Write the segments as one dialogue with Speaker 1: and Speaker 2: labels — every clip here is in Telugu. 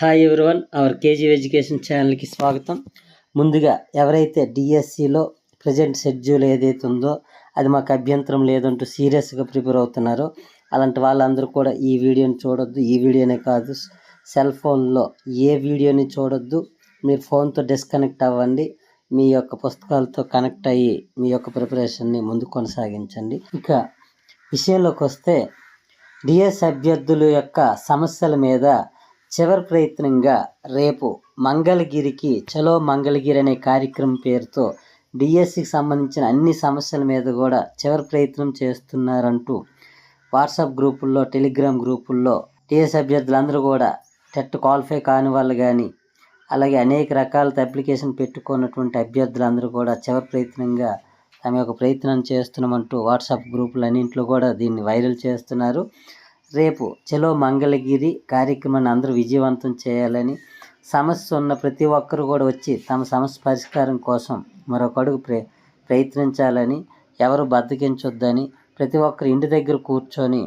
Speaker 1: Hi everyone our KG education ఛానల్కి స్వాగతం. ముందుగా ఎవరైతే డిఎస్సిలో ప్రజెంట్ షెడ్యూల్ ఏదైతే ఉందో అది మాకు అభ్యంతరం లేదంటూ సీరియస్గా ప్రిపేర్ అవుతున్నారో అలాంటి వాళ్ళందరూ కూడా ఈ వీడియోని చూడొద్దు. ఈ వీడియోనే కాదు సెల్ ఫోన్లో ఏ వీడియోని చూడొద్దు. మీరు ఫోన్తో డిస్కనెక్ట్ అవ్వండి. మీ యొక్క పుస్తకాలతో కనెక్ట్ అయ్యి మీ యొక్క ప్రిపరేషన్ని ముందు కొనసాగించండి. ఇక విషయంలోకి వస్తే డిఎస్ అభ్యర్థుల యొక్క సమస్యల మీద చివరి ప్రయత్నంగా రేపు మంగళగిరికి చలో మంగళగిరి అనే కార్యక్రమం పేరుతో డిఎస్సికి సంబంధించిన అన్ని సమస్యల మీద కూడా చివరి ప్రయత్నం చేస్తున్నారంటూ వాట్సాప్ గ్రూపుల్లో టెలిగ్రామ్ గ్రూపుల్లో టీఎస్ అభ్యర్థులందరూ కూడా టెట్ క్వాలిఫై కాని వాళ్ళు కానీ అలాగే అనేక రకాల అప్లికేషన్ పెట్టుకున్నటువంటి అభ్యర్థులందరూ కూడా చివరి ప్రయత్నంగా తమ యొక్క ప్రయత్నం చేస్తున్నామంటూ వాట్సాప్ గ్రూపులన్నింటిలో కూడా దీన్ని వైరల్ చేస్తున్నారు. రేపు చలో మంగళగిరి కార్యక్రమాన్ని అందరూ విజయవంతం చేయాలని సమస్య ఉన్న ప్రతి ఒక్కరు కూడా వచ్చి తమ సమస్య పరిష్కారం కోసం మరొకడుగు ప్ర ప్రయత్నించాలని ఎవరు బద్దకించొద్దని ప్రతి ఒక్కరు ఇంటి దగ్గర కూర్చొని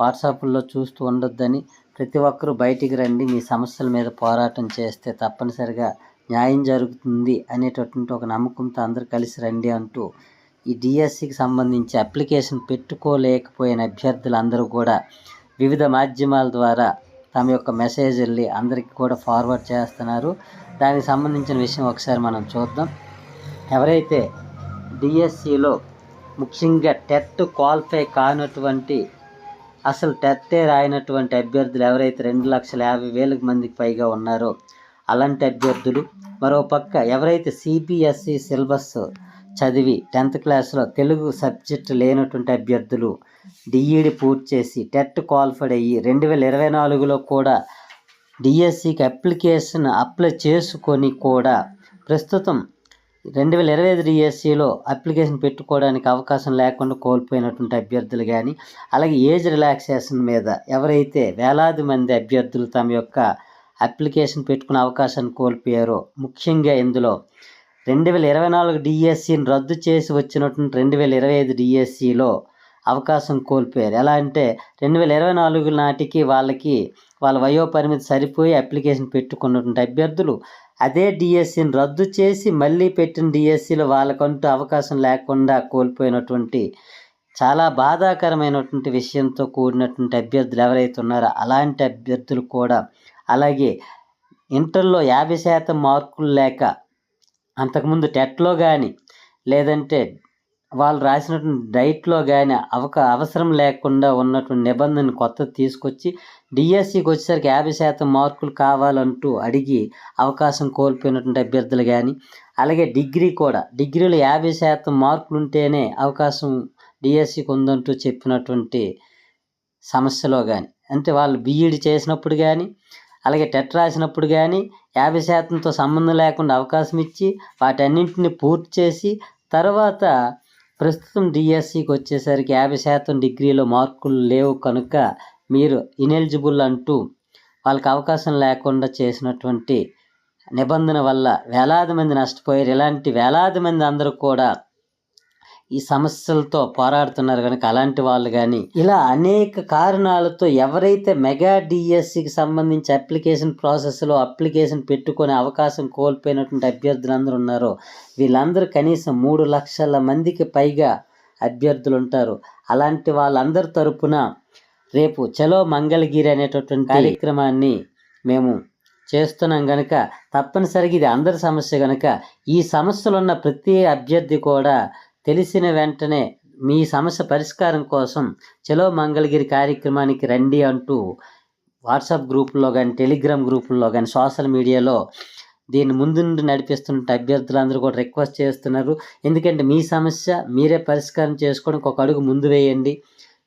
Speaker 1: వాట్సాప్లో చూస్తూ ఉండొద్దని ప్రతి ఒక్కరూ బయటికి రండి మీ సమస్యల మీద పోరాటం చేస్తే తప్పనిసరిగా న్యాయం జరుగుతుంది అనేటటువంటి ఒక నమ్మకంతో అందరూ కలిసి రండి అంటూ ఈ డిఎస్సికి సంబంధించి అప్లికేషన్ పెట్టుకోలేకపోయిన అభ్యర్థులందరూ కూడా వివిధ మాధ్యమాల ద్వారా తమ యొక్క మెసేజ్ వెళ్ళి అందరికీ కూడా ఫార్వర్డ్ చేస్తున్నారు. దానికి సంబంధించిన విషయం ఒకసారి మనం చూద్దాం. ఎవరైతే డిఎస్సిలో ముఖ్యంగా టెట్ క్వాలిఫై కానటువంటి అసలు టెట్టే రాయినటువంటి అభ్యర్థులు ఎవరైతే రెండు లక్షల యాభై వేలకు మందికి పైగా ఉన్నారో అలాంటి అభ్యర్థులు మరో పక్క ఎవరైతే సిబిఎస్ఈ సిలబస్ చదివి టెన్త్ క్లాస్లో తెలుగు సబ్జెక్ట్ లేనటువంటి అభ్యర్థులు డిఈడి పూర్తి చేసి టెట్ క్వాలిఫైడ్ అయ్యి రెండు వేల ఇరవై నాలుగులో కూడా డిఎస్సికి అప్లికేషన్ అప్లై చేసుకొని కూడా ప్రస్తుతం రెండు వేల ఇరవై ఐదు డిఎస్సిలో అప్లికేషన్ పెట్టుకోవడానికి అవకాశం లేకుండా కోల్పోయినటువంటి అభ్యర్థులు కానీ అలాగే ఏజ్ రిలాక్సేషన్ మీద ఎవరైతే వేలాది మంది అభ్యర్థులు తమ యొక్క అప్లికేషన్ పెట్టుకునే అవకాశాన్ని కోల్పోయారో ముఖ్యంగా ఇందులో రెండు వేల ఇరవై నాలుగు డిఎస్సిని రద్దు చేసి వచ్చినటువంటి రెండు వేల ఇరవై ఐదు డిఎస్సిలో అవకాశం కోల్పోయారు. ఎలా అంటే రెండు వేల ఇరవై నాలుగు నాటికి వాళ్ళకి వాళ్ళ వయో పరిమితి సరిపోయి అప్లికేషన్ పెట్టుకున్నటువంటి అభ్యర్థులు అదే డిఎస్సిని రద్దు చేసి మళ్ళీ పెట్టిన డిఎస్సిలో వాళ్ళకంటూ అవకాశం లేకుండా కోల్పోయినటువంటి చాలా బాధాకరమైనటువంటి విషయంతో కూడినటువంటి అభ్యర్థులు ఎవరైతే ఉన్నారో అలాంటి అభ్యర్థులు కూడా అలాగే ఇంటర్లో యాభై శాతం మార్కులు లేక అంతకుముందు టెట్లో కానీ లేదంటే వాళ్ళు రాసినటువంటి డైట్లో కానీ అవక అవసరం లేకుండా ఉన్నటువంటి నిబంధన కొత్త తీసుకొచ్చి డిఎస్సికి వచ్చేసరికి యాభై శాతం మార్కులు కావాలంటూ అడిగి అవకాశం కోల్పోయినటువంటి అభ్యర్థులు కానీ అలాగే డిగ్రీ కూడా డిగ్రీలో యాభై శాతం మార్కులు ఉంటేనే అవకాశం డిఎస్సికి ఉందంటూ చెప్పినటువంటి సమస్యలో కానీ అంటే వాళ్ళు బీఈడి చేసినప్పుడు కానీ అలాగే టెట్ రాసినప్పుడు కానీ యాభై శాతంతో సంబంధం లేకుండా అవకాశం ఇచ్చి వాటన్నింటిని పూర్తి చేసి తర్వాత ప్రస్తుతం డిఎస్సికి వచ్చేసరికి యాభై శాతం డిగ్రీలో మార్కులు లేవు కనుక మీరు ఇనెలిజిబుల్ అంటూ వాళ్ళకి అవకాశం లేకుండా చేసినటువంటి నిబంధన వల్ల వేలాది మంది నష్టపోయారు. ఇలాంటి వేలాది మంది అందరూ కూడా ఈ సమస్యలతో పోరాడుతున్నారు కనుక అలాంటి వాళ్ళు కానీ ఇలా అనేక కారణాలతో ఎవరైతే మెగా డిఎస్సికి సంబంధించి అప్లికేషన్ ప్రాసెస్లో అప్లికేషన్ పెట్టుకునే అవకాశం కోల్పోయినటువంటి అభ్యర్థులందరూ ఉన్నారో వీళ్ళందరూ కనీసం మూడు లక్షల మందికి పైగా అభ్యర్థులు ఉంటారు. అలాంటి వాళ్ళందరి తరపున రేపు చలో మంగళగిరి అనేటటువంటి కార్యక్రమాన్ని మేము చేస్తున్నాం కనుక తప్పనిసరిగా ఇది అందరి సమస్య కనుక ఈ సమస్యలు ఉన్న ప్రతి అభ్యర్థి కూడా తెలిసిన వెంటనే మీ సమస్య పరిష్కారం కోసం చలో మంగళగిరి కార్యక్రమానికి రండి అంటూ వాట్సాప్ గ్రూపుల్లో కానీ టెలిగ్రామ్ గ్రూపుల్లో కానీ సోషల్ మీడియాలో దీన్ని ముందుండి నడిపిస్తున్న అభ్యర్థులందరూ కూడా రిక్వెస్ట్ చేస్తున్నారు. ఎందుకంటే మీ సమస్య మీరే పరిష్కారం చేసుకోవడానికి ఒక అడుగు ముందు వేయండి.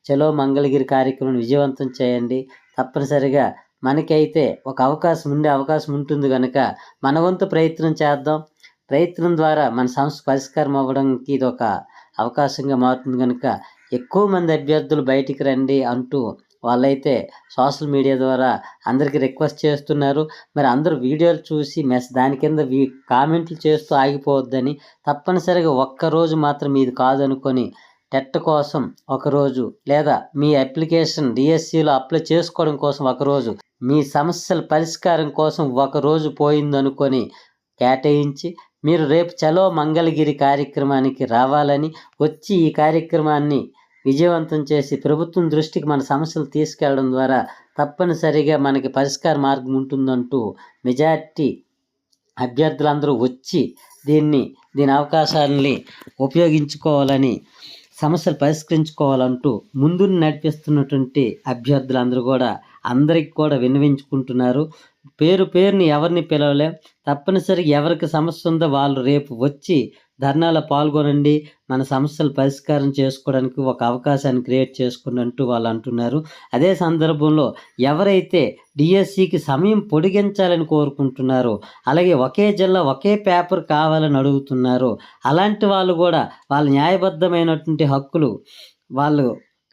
Speaker 1: చలో మంగళగిరి కార్యక్రమం విజయవంతం చేయండి. తప్పనిసరిగా మనకైతే ఒక అవకాశం ఉండే అవకాశం ఉంటుంది కనుక మన వంతు ప్రయత్నం చేద్దాం. ప్రయత్నం ద్వారా మన సమస్య పరిష్కారం అవ్వడానికి ఇది ఒక అవకాశంగా మారుతుంది కనుక ఎక్కువ మంది అభ్యర్థులు బయటికి రండి అంటూ వాళ్ళైతే సోషల్ మీడియా ద్వారా అందరికీ రిక్వెస్ట్ చేస్తున్నారు. మరి అందరూ వీడియోలు చూసి మెస్ దాని కింద వీ కామెంట్లు చేస్తూ ఆగిపోవద్దని తప్పనిసరిగా ఒక్కరోజు మాత్రం ఇది కాదనుకొని టెట్ కోసం ఒకరోజు లేదా మీ అప్లికేషన్ డిఎస్సిలో అప్లై చేసుకోవడం కోసం ఒకరోజు మీ సమస్యల పరిష్కారం కోసం ఒక రోజు పోయిందనుకొని కేటాయించి మీరు రేపు చలో మంగళగిరి కార్యక్రమానికి రావాలని వచ్చి ఈ కార్యక్రమాన్ని విజయవంతం చేసి ప్రభుత్వం దృష్టికి మన సమస్యలు తీసుకెళ్ళడం ద్వారా తప్పనిసరిగా మనకి పరిష్కార మార్గం ఉంటుందంటూ మెజార్టీ అభ్యర్థులందరూ వచ్చి దీన్ని దీని అవకాశాలని ఉపయోగించుకోవాలని సమస్యలు పరిష్కరించుకోవాలంటూ ముందు నడిపిస్తున్నటువంటి అభ్యర్థులందరూ కూడా అందరికి కూడా విన్నవించుకుంటున్నారు. పేరు పేరుని ఎవరిని పిలవలేం? తప్పనిసరిగా ఎవరికి సమస్య ఉందో వాళ్ళు రేపు వచ్చి ధర్నాలో పాల్గొనండి. మన సమస్యలు పరిష్కారం చేసుకోవడానికి ఒక అవకాశాన్ని క్రియేట్ చేసుకుని అంటూ వాళ్ళు అంటున్నారు. అదే సందర్భంలో ఎవరైతే డిఎస్సికి సమయం పొడిగించాలని కోరుకుంటున్నారో అలాగే ఒకే జిల్లా ఒకే పేపర్ కావాలని అడుగుతున్నారు అలాంటి వాళ్ళు కూడా వాళ్ళ న్యాయబద్ధమైనటువంటి హక్కులు వాళ్ళు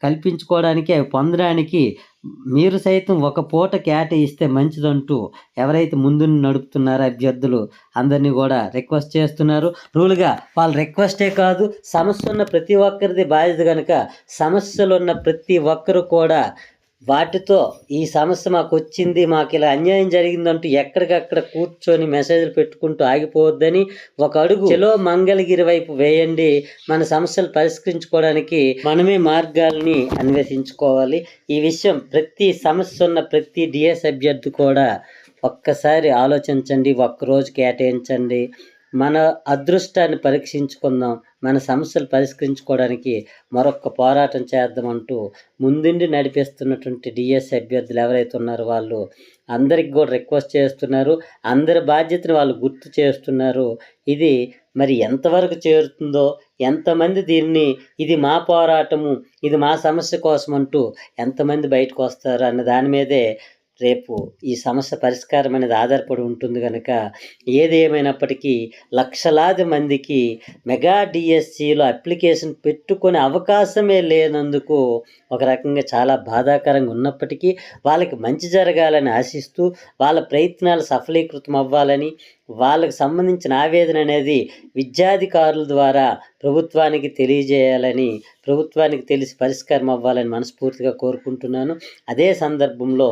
Speaker 1: కల్పించుకోవడానికి అవి పొందడానికి మీరు సైతం ఒక పూట కేటాయిస్తే మంచిదంటూ ఎవరైతే ముందు నడుపుతున్నారో అభ్యర్థులు అందరినీ కూడా రిక్వెస్ట్ చేస్తున్నారు. రూల్గా వాళ్ళ రిక్వెస్టే కాదు సమస్య ఉన్న ప్రతి ఒక్కరిది బాధ్యత కనుక సమస్యలు ఉన్న ప్రతి ఒక్కరు కూడా వాటితో ఈ సమస్య మాకు వచ్చింది మాకు ఇలా అన్యాయం జరిగిందంటూ ఎక్కడికక్కడ కూర్చొని మెసేజ్లు పెట్టుకుంటూ ఆగిపోవద్దని ఒక అడుగు. చెలో మంగళగిరి వైపు వేయండి. మన సమస్యలు పరిష్కరించుకోవడానికి మనమే మార్గాల్ని అన్వేషించుకోవాలి. ఈ విషయం ప్రతి సమస్య ఉన్న ప్రతి డిఎస్ అభ్యర్థి కూడా ఒక్కసారి ఆలోచించండి ఒక్కరోజు కేటాయించండి. మన అదృష్టాన్ని పరీక్షించుకుందాం. మన సమస్యలు పరిష్కరించుకోవడానికి మరొక పోరాటం చేద్దామంటూ ముందుండి నడిపిస్తున్నటువంటి డిఎస్ అభ్యర్థులు ఎవరైతే ఉన్నారో వాళ్ళు అందరికి కూడా రిక్వెస్ట్ చేస్తున్నారు. అందరి బాధ్యతను వాళ్ళు గుర్తు చేస్తున్నారు. ఇది మరి ఎంతవరకు చేరుతుందో ఎంతమంది దీన్ని ఇది మా పోరాటము ఇది మా సమస్య కోసం అంటూ ఎంతమంది బయటకు వస్తారు అన్న దాని మీదే రేపు ఈ సమస్య పరిష్కారం అనేది ఆధారపడి ఉంటుంది కనుక ఏది ఏమైనప్పటికీ లక్షలాది మందికి మెగా డిఎస్సిలో అప్లికేషన్ పెట్టుకునే అవకాశమే లేనందుకు ఒక రకంగా చాలా బాధాకరంగా ఉన్నప్పటికీ వాళ్ళకి మంచి జరగాలని ఆశిస్తూ వాళ్ళ ప్రయత్నాలు సఫలీకృతం అవ్వాలని వాళ్ళకు సంబంధించిన ఆవేదన అనేది విద్యాధికారుల ద్వారా ప్రభుత్వానికి తెలియజేయాలని ప్రభుత్వానికి తెలిసి పరిష్కారం అవ్వాలని మనస్ఫూర్తిగా కోరుకుంటున్నాను. అదే సందర్భంలో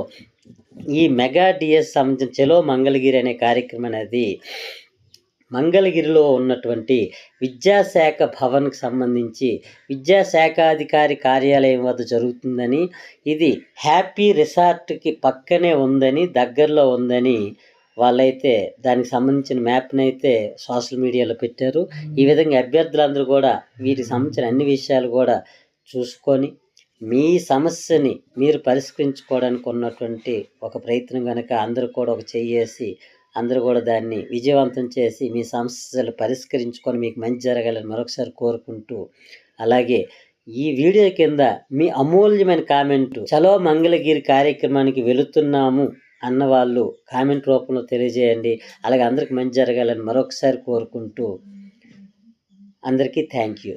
Speaker 1: ఈ మెగా డిఎస్ సంబంధించిన చెలో మంగళగిరి అనే కార్యక్రమం అనేది మంగళగిరిలో ఉన్నటువంటి విద్యాశాఖ భవన్కి సంబంధించి విద్యాశాఖాధికారి కార్యాలయం వద్ద జరుగుతుందని ఇది హ్యాపీ రిసార్ట్కి పక్కనే ఉందని దగ్గరలో ఉందని వాళ్ళైతే దానికి సంబంధించిన మ్యాప్ని అయితే సోషల్ మీడియాలో పెట్టారు. ఈ విధంగా అభ్యర్థులందరూ కూడా వీటికి సంబంధించిన అన్ని విషయాలు కూడా చూసుకొని మీ సమస్యని మీరు పరిష్కరించుకోవడానికి ఉన్నటువంటి ఒక ప్రయత్నం కనుక అందరూ కూడా ఒక చెయ్యేసి అందరూ కూడా దాన్ని విజయవంతం చేసి మీ సమస్యలు పరిష్కరించుకొని మీకు మంచి జరగాలని మరొకసారి కోరుకుంటూ అలాగే ఈ వీడియో కింద మీ అమూల్యమైన కామెంట్ చలో మంగళగిరి కార్యక్రమానికి వెళుతున్నాము అన్న వాళ్ళు కామెంట్ రూపంలో తెలియజేయండి. అలాగే అందరికి మంచి జరగాలని మరొకసారి కోరుకుంటూ అందరికీ థ్యాంక్ యూ